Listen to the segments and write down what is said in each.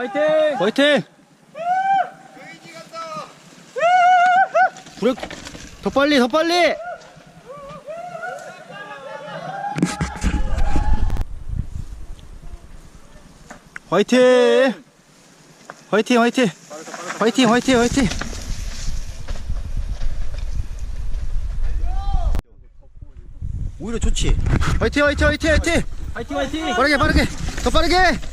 화이팅! 화이팅! 브레이크 더 빨리 더 빨리! 화이팅! 화이팅 화이팅! 화이팅 화이팅 화이팅! 오히려 좋지. 화이팅 화이팅 화이팅 화이팅! 화이팅 화이팅! 빠르게 빠르게 더 빠르게!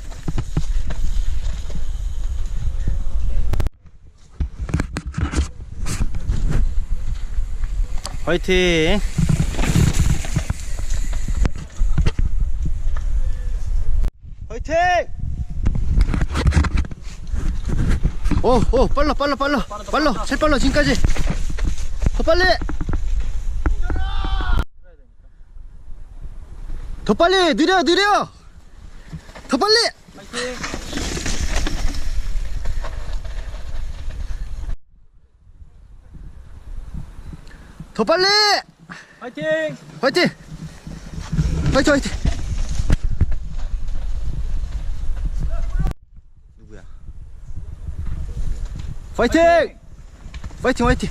화이팅! 화이팅! 오, 오, 빨라, 빨라, 빨라, 빨라, 제일 빨라, 지금까지. 더 빨리! 더 빨리, 느려, 느려! 더 빨리! 화이팅! 더 빨리! 화이팅! 화이팅! 화이팅, 화이팅! 누구야? 화이팅! 화이팅, 화이팅!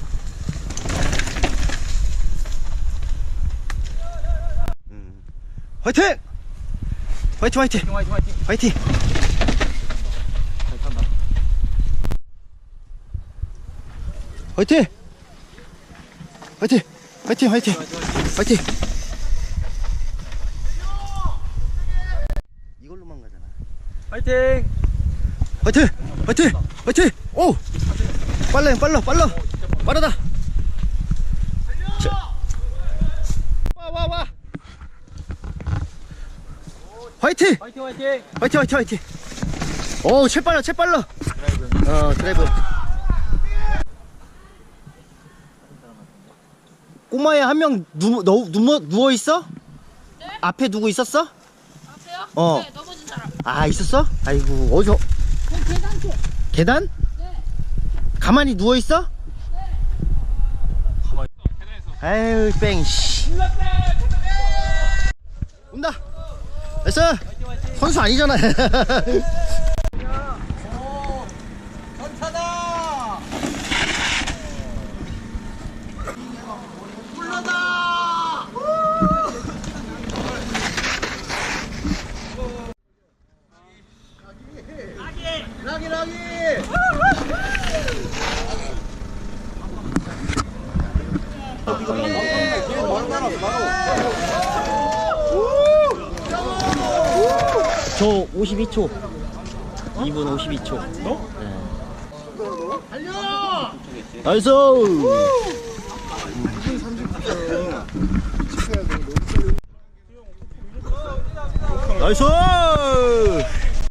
음. 화이팅! 화이팅, 화이팅! 화이팅 화이팅! 화이팅! 화이팅! 화이팅! 화이팅! 화이팅! 화이팅! 이걸로만 가잖아. 화이팅! 화이팅! 화이팅! 화이팅! 오! 빨라 형 빨라 빨라 빠르다 와 와 와! 화이팅! 화이팅 화이팅! 화이팅 화이팅 화이팅 오 채 빨라 채 빨라 어 드라이브 꼬마에 한명 누워, 누워, 누워 있어? 앞에 누구 있었어? 앞에요? 어. 네, 넘어진 사람. 아 있었어? 아이고 어디서 그 계단 쪽. 계단? 네. 가만히 누워 있어? 아유 뺑 씨. 온다. 됐어. 선수 아니잖아. 저 52초. 2분 52초. 네. 나이스! 나이스!